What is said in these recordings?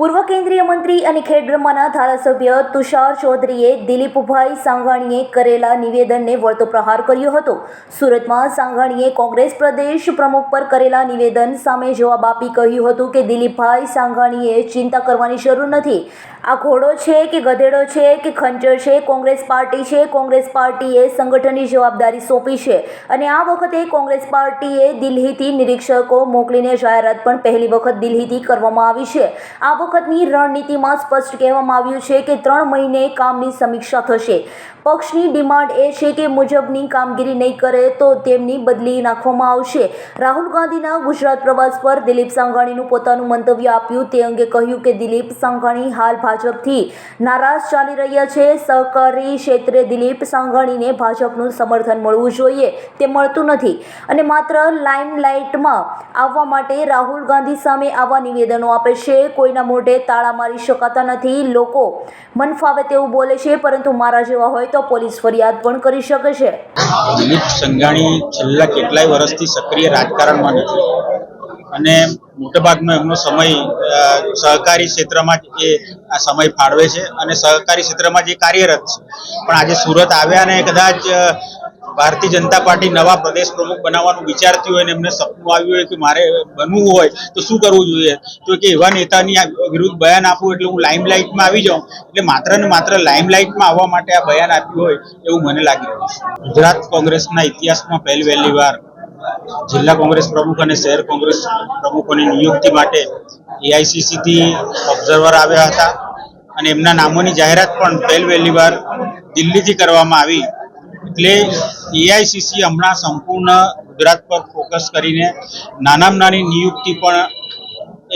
પૂર્વ કેન્દ્રીય મંત્રી અને ખેડબ્રહ્માના ધારાસભ્ય તુષાર ચૌધરીએ દિલીપભાઈ સાંઘાણીએ કરેલા નિવેદનને વળતો પ્રહાર કર્યો હતો. સુરતમાં સાંઘાણીએ કોંગ્રેસ પ્રદેશ પ્રમુખ પર કરેલા નિવેદન સામે જવાબ આપી કહ્યું હતું કે દિલીપભાઈ સાંઘાણીએ ચિંતા કરવાની જરૂર નથી. આ ઘોડો છે કે ગધેડો છે કે ખંચર છે? કોંગ્રેસ પાર્ટી છે. કોંગ્રેસ પાર્ટીએ સંગઠનની જવાબદારી સોંપી છે અને આ વખતે કોંગ્રેસ પાર્ટીએ દિલ્હીથી નિરીક્ષકો મોકલીને જાહેરાત પણ પહેલી વખત દિલ્હીથી કરવામાં આવી છે. આ વખતની રણનીતિમાં સ્પષ્ટ કહેવામાં આવ્યું છે કે ત્રણ મહિને કામની સમીક્ષા થશે. પક્ષની ડિમાન્ડ એ છે કે મુજબની કામગીરી નહીં કરે તો તેમની બદલી નાખવામાં આવશે. રાહુલ ગાંધીના ગુજરાત પ્રવાસ પર દિલીપ સાંઘાણીનું પોતાનું મંતવ્ય આપ્યું તે અંગે કહ્યું કે દિલીપ સાંઘાણી હાલ ભાજપથી નારાજ ચાલી રહ્યા છે. સહકારી ક્ષેત્રે દિલીપ સાંઘાણીને ભાજપનું સમર્થન મળવું જોઈએ તે મળતું નથી અને માત્ર લાઇમલાઇટમાં આવવા માટે રાહુલ ગાંધી સામે આવા નિવેદનો આપે છે. કોઈના મોઢે તાળા મારી શકાતા નથી. લોકો મન ફાવે તેવું બોલે છે, પરંતુ મારા જેવા હોય તો પોલીસ ફરિયાદ પણ કરી શકે છે. દિલીપ સંઘાણી છેલ્લા કેટલાય વર્ષથી સક્રિય રાજકારણમાં નથી. અને મોટાભાગનો એમનો સમય સહકારી ક્ષેત્રમાં જ એ સમય ફાળવે છે અને સહકારી ક્ષેત્રમાં જે કાર્યરત છે. પણ આજે સુરત આવ્યા અને કદાચ ભારતીય જનતા પાર્ટી નવા પ્રદેશ પ્રમુખ બનાવવાનું વિચારતી હોય અને એમને સપનું આવ્યું હોય કે મારે બનવું હોય, તો શું કરવું જોઈએ? તો કે એવા નેતાની વિરુદ્ધ બયાન આપવું એટલે હું લાઇમલાઇટમાં આવી જાઉં. એટલે માત્ર ને માત્ર લાઇમલાઇટમાં આવવા માટે આ બયાન આપ્યું હોય એવું મને લાગી રહ્યું છે. ગુજરાત કોંગ્રેસના ઇતિહાસમાં પહેલી વહેલી વાર જિલ્લા કોંગ્રેસ પ્રમુખ અને શહેર કોંગ્રેસ પ્રમુખોની નિયુક્તિ માટે એઆઈસીસીથી ઓબ્ઝર્વર આવ્યા હતા. અને એમના નામોની જાહેરાત પણ પહેલ વહેલી વાર દિલ્હીથી કરવામાં આવી. એટલે એઆઈસીસી હમણાં સંપૂર્ણ ગુજરાત પર ફોકસ કરીને નાનામાં નાની નિયુક્તિ પણ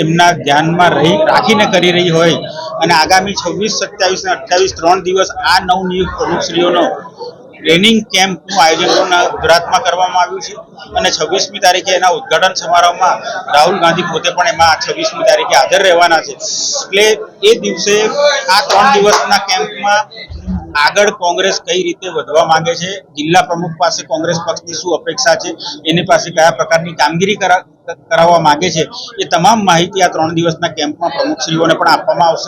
એમના ધ્યાનમાં રહી, રાખીને કરી રહી હોય. અને આગામી છવ્વીસ, સત્યાવીસ અને અઠ્યાવીસ ત્રણ દિવસ આ નવ નિયુક્ત પ્રમુખશ્રીઓનો ટ્રેનિંગ કેમ્પનું આયોજન ગુજરાતમાં કરવામાં આવ્યું છે. અને છવ્વીસમી તારીખે એના ઉદ્ઘાટન સમારોહમાં રાહુલ ગાંધી પોતે પણ એમાં છવ્વીસમી તારીખે હાજર રહેવાના છે. એટલે એ દિવસે આ ત્રણ દિવસના કેમ્પમાં આગળ કોંગ્રેસ કઈ રીતે વધવા માંગે છે, જિલ્લા પ્રમુખ પાસે કોંગ્રેસ પક્ષની શું અપેક્ષા છે, એની પાસે કયા પ્રકારની કામગીરી કરા- કરાવવા માંગે છે, એ તમામ માહિતી આ ત્રણ દિવસના કેમ્પમાં પ્રમુખશ્રીઓને પણ આપવામાં આવશે.